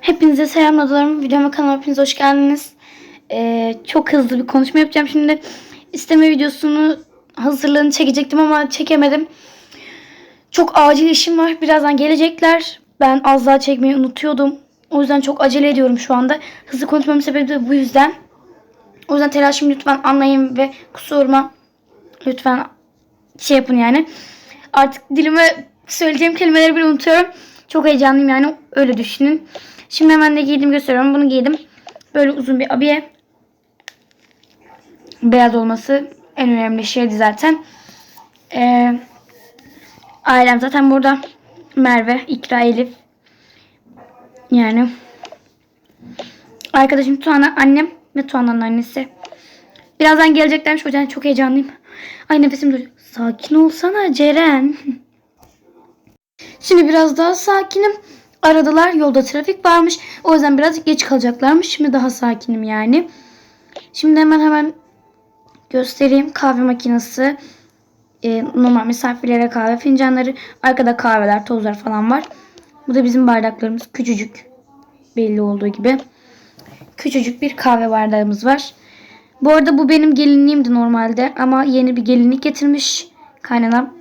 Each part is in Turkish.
Hepinize selamlar. Videoma kanalıma hepiniz hoş geldiniz. Ee, çok hızlı bir konuşma yapacağım şimdi. İsteme videosunu hazırlığını çekecektim ama çekemedim. Çok acil işim var. Birazdan gelecekler. Ben az daha çekmeyi unutuyordum. O yüzden çok acele ediyorum şu anda. Hızlı konuşmamın sebebi de bu yüzden. O yüzden telaşımı lütfen anlayın ve kusuruma lütfen şey yapın yani. Artık dilime söyleyeceğim kelimeleri bile unutuyorum. Çok heyecanlıyım yani öyle düşünün. Şimdi hemen ne giydim gösteriyorum. Bunu giydim. Böyle uzun bir abiye. Beyaz olması en önemli şeydi zaten. Ee, ailem zaten burada. Merve, İkra, Elif. Yani arkadaşım Tuana annem ve Tuana'nın annesi. Birazdan geleceklermiş o yüzden çok heyecanlıyım. Ay nefesim duruyor. Sakin olsana Ceren. Şimdi biraz daha sakinim. Aradılar yolda trafik varmış. O yüzden biraz geç kalacaklarmış. Şimdi daha sakinim yani. Şimdi hemen hemen göstereyim. Kahve makinesi. e, normal misafirlere kahve fincanları. Arkada kahveler, tozlar falan var. Bu da bizim bardaklarımız. Küçücük. Belli olduğu gibi. Küçücük bir kahve bardağımız var. Bu arada bu benim gelinliğimdi normalde. Ama yeni bir gelinlik getirmiş. Kaynanam.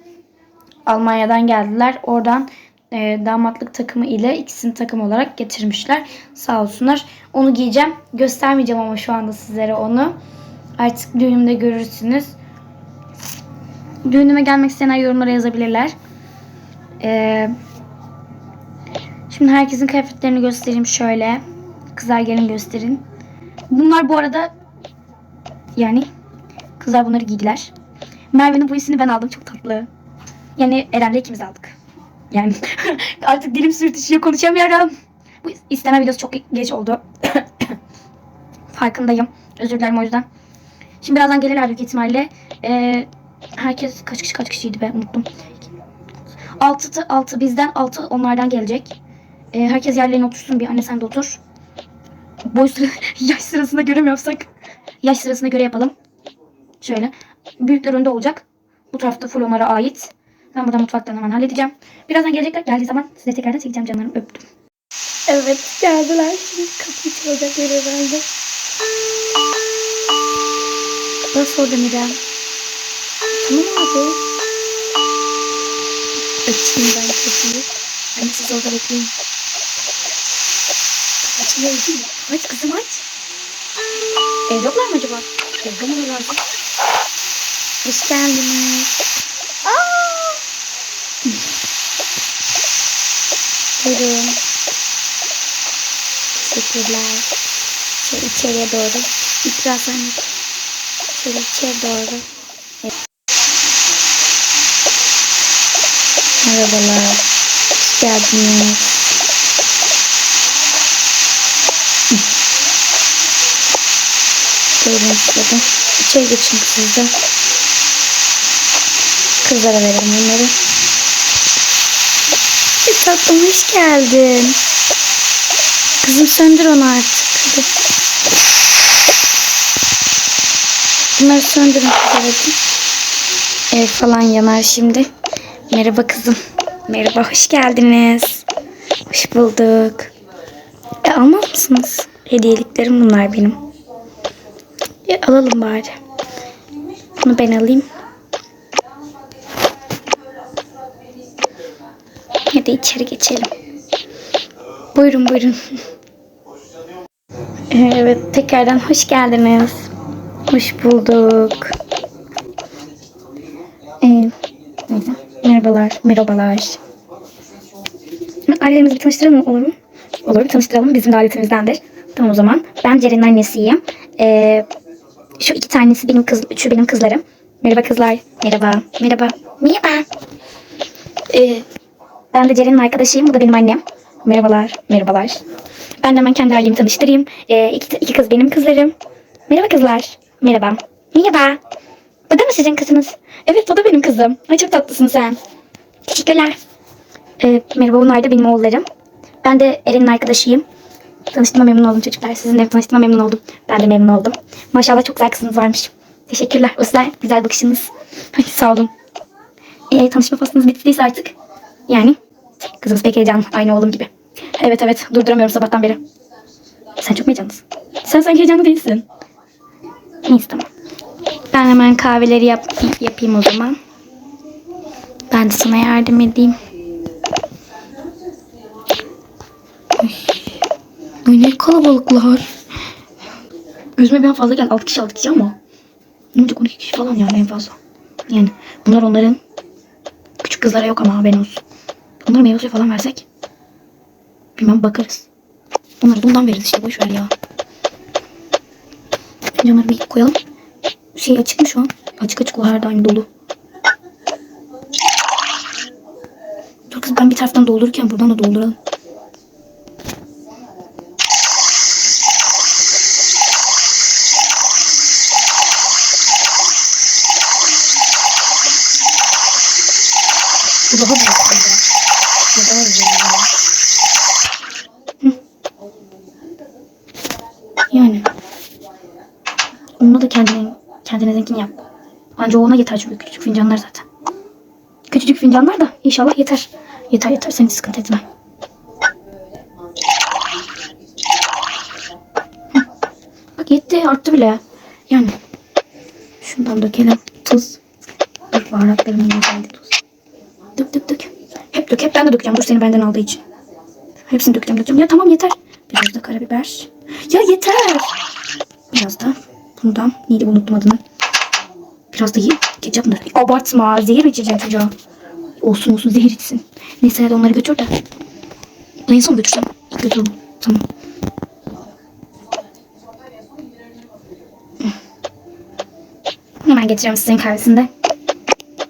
Almanya'dan geldiler. Oradan e, damatlık takımı ile ikisini takım olarak getirmişler. Sağ olsunlar. Onu giyeceğim. Göstermeyeceğim ama şu anda sizlere onu. Artık düğünümde görürsünüz. Düğünüme gelmek isteyenler yorumlara yazabilirler. E, şimdi herkesin kıyafetlerini göstereyim şöyle. Kızlar gelin gösterin. Bunlar bu arada yani kızlar bunları giydiler. Merve'nin bu isini ben aldım. Çok tatlı. Yani Eren'le ikimiz aldık. Yani artık dilim sürtüşüyor konuşamıyorum. Bu isteme videosu çok geç oldu. Farkındayım. Özür dilerim o yüzden. Şimdi birazdan gelirler büyük ihtimalle. Ee, herkes kaç kişi kaç kişiydi be unuttum. 6 altı bizden 6 onlardan gelecek. Ee, herkes yerlerine otursun bir anne sen de otur. Boy sıra, yaş sırasında göre mi yapsak? Yaş sırasına göre yapalım. Şöyle. Büyükler önde olacak. Bu tarafta full onlara ait. Ben burada mutfaktan hemen halledeceğim. Birazdan gelecekler. Geldiği zaman size tekrardan çekeceğim canlarım. Öptüm. Evet geldiler. Şimdi kapıyı çalacaklar herhalde. Nasıl orada Mira? Tamam abi. Açayım ben kapıyı. Hani siz orada bekleyin. Değil mi? Aç kızım aç. Evde yoklar mı acaba? Evde mi lazım? Hoş geldiniz. Buyurun. Teşekkürler. Şöyle içeriye doğru. İkra sen de. Şöyle içeri doğru. Evet. Merhabalar. Hoş geldiniz. Buyurun de. İçeri geçin de. Kızlara verelim bunları. Tatlım hoş geldin. Kızım söndür onu artık. Hadi. Bunları söndürün kızlar Ev falan yanar şimdi. Merhaba kızım. Merhaba hoş geldiniz. Hoş bulduk. E, almaz mısınız? Hediyeliklerim bunlar benim. E, alalım bari. Bunu ben alayım. Hadi içeri geçelim. Buyurun buyurun. Evet tekrardan hoş geldiniz. Hoş bulduk. Ee. Merhabalar, merhabalar. Ailelerimizi bir tanıştıralım? Olur mu? Olur, bir tanıştıralım. Bizim davetimizdendir. Tamam o zaman. Ben Ceren'in annesiyim. Ee, şu iki tanesi benim kız, üçü benim kızlarım. Merhaba kızlar. Merhaba. Merhaba. Merhaba. Ee, ben de Ceren'in arkadaşıyım. Bu da benim annem. Merhabalar. Merhabalar. Ben de hemen kendi ailemi tanıştırayım. Ee, iki, iki kız benim kızlarım. Merhaba kızlar. Merhaba. Merhaba. Bu da mı sizin kızınız? Evet o da benim kızım. Ay çok tatlısın sen. Teşekkürler. Ee, merhaba bunlar da benim oğullarım. Ben de Eren'in arkadaşıyım. Tanıştığıma memnun oldum çocuklar. Sizinle tanıştığıma memnun oldum. Ben de memnun oldum. Maşallah çok güzel kızınız varmış. Teşekkürler. O güzel bakışınız. Ay, sağ olun. Ee, tanışma faslınız bittiyse artık. Yani kızımız pek heyecanlı. Aynı oğlum gibi. Evet evet durduramıyorum sabahtan beri. Sen çok mu heyecanlısın? Sen sanki heyecanlı değilsin. Neyse tamam. Ben hemen kahveleri yap yapayım o zaman. Ben de sana yardım edeyim. Ay, ne kalabalıklar. Gözüme bir an fazla geldi. 6 kişi 6 kişi ama. Ne olacak 12 kişi falan yani en fazla. Yani bunlar onların küçük kızlara yok ama haberin olsun. Onlara meyve suyu falan versek. Bilmem bakarız. Onları bundan veririz işte boş ver ya. Fincanları bir koyalım. Şey açık mı şu an? Açık açık o her daim dolu. Dur kız ben bir taraftan doldururken buradan da dolduralım. Bu daha büyük. bence. Bu daha güzel. Hı. Yani. Onu da kendine, kendinizinkini yap. Anca ona yeter çünkü küçücük fincanlar zaten. Küçücük fincanlar da inşallah yeter. Yeter yeter sen hiç sıkıntı etme. Bak yetti arttı bile. Yani. Şundan dökelim. Tuz. Dur baharatlarımın geldi tuz. Dök dök dök. Hep dök. Hep ben de dökeceğim. Dur seni benden aldığı için. Hepsini dökeceğim dökeceğim. Ya tamam yeter. Biraz da karabiber. Ya yeter. Biraz da bundan. Neydi unuttum adını. Biraz da ketçap mı? Abartma. Zehir içeceğim çocuğa. Olsun olsun zehir içsin. Neyse hadi onları götür de. En son götürsem. Götür. Tamam. Hemen getireceğim sizin kahvesinde.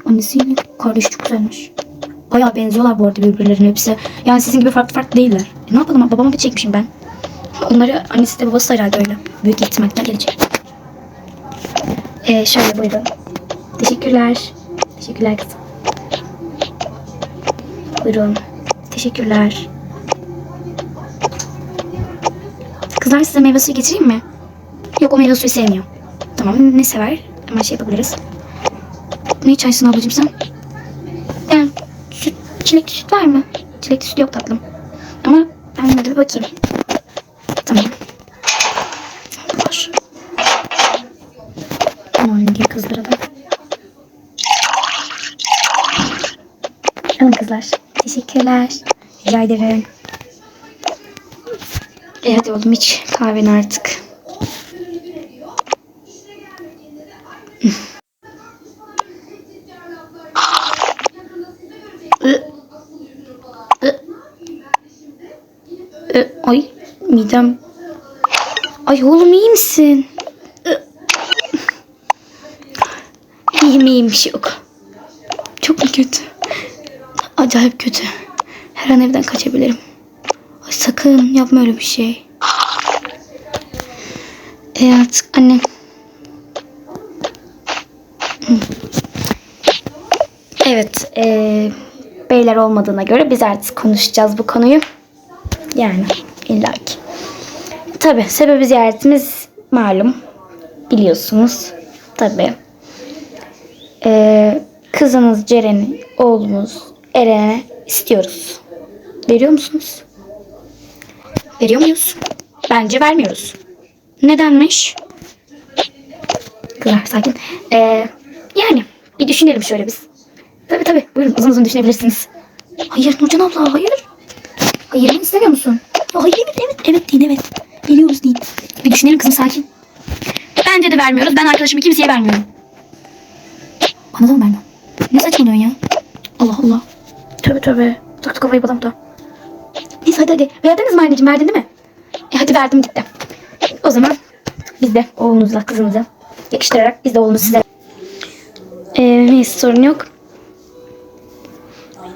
Annesiyle kardeşi çok güzelmiş. Bayağı benziyorlar bu arada birbirlerine hepsi. Yani sizin gibi farklı farklı değiller. E ne yapalım babama bir çekmişim ben. Onları annesi de babası da herhalde öyle. Büyük ihtimalle gelecek. Ee, şöyle buyurun. Teşekkürler. Teşekkürler kızım. Buyurun. Teşekkürler. Kızlar size meyve suyu getireyim mi? Yok o meyve suyu sevmiyor. Tamam ne sever? Hemen şey yapabiliriz. Ne içersin ablacığım sen? Çilekli süt var mı? Çilekli süt yok tatlım. Ama ben de bir bakayım. Tamam. Var. Aman diye kızlara da. Alın kızlar. Teşekkürler. Rica ederim. E hadi oğlum iç kahveni artık. Midem. Ay oğlum iyi misin? İyiyim iyiyim şey yok. Çok mu kötü? Acayip kötü. Her an evden kaçabilirim. Ay sakın yapma öyle bir şey. E artık anne. Evet. E, beyler olmadığına göre biz artık konuşacağız bu konuyu. Yani illaki. Tabi sebebi ziyaretimiz malum. Biliyorsunuz. Tabi. Ee, kızınız Ceren'i, oğlumuz Eren'e istiyoruz. Veriyor musunuz? Veriyor muyuz? Bence vermiyoruz. Nedenmiş? Kızlar sakin. Ee, yani bir düşünelim şöyle biz. Tabi tabi buyurun uzun uzun düşünebilirsiniz. Hayır Nurcan abla hayır. Hayır istemiyor musun? Hayır evet evet evet deyin evet. Veriyoruz deyin. Bir düşünelim kızım sakin. Bence de vermiyoruz. Ben arkadaşımı kimseye vermiyorum. Bana da mı vermiyor? Ne saçmalıyorsun ya? Allah Allah. Tövbe tövbe. Taktı kafayı bana da. Neyse hadi hadi. Verdiniz mi anneciğim? Verdin değil mi? E hadi verdim gitti. O zaman biz de oğlunuzla kızınızı yakıştırarak biz de oğlunuzu size ee, neyse sorun yok.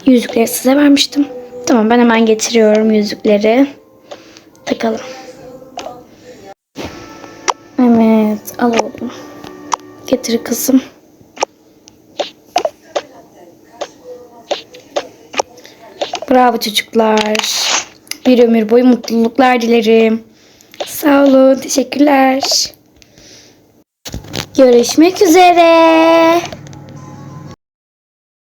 Yüzükleri size vermiştim. Tamam ben hemen getiriyorum yüzükleri. Takalım. Al oğlum. Getir kızım. Bravo çocuklar. Bir ömür boyu mutluluklar dilerim. Sağ olun. Teşekkürler. Görüşmek üzere.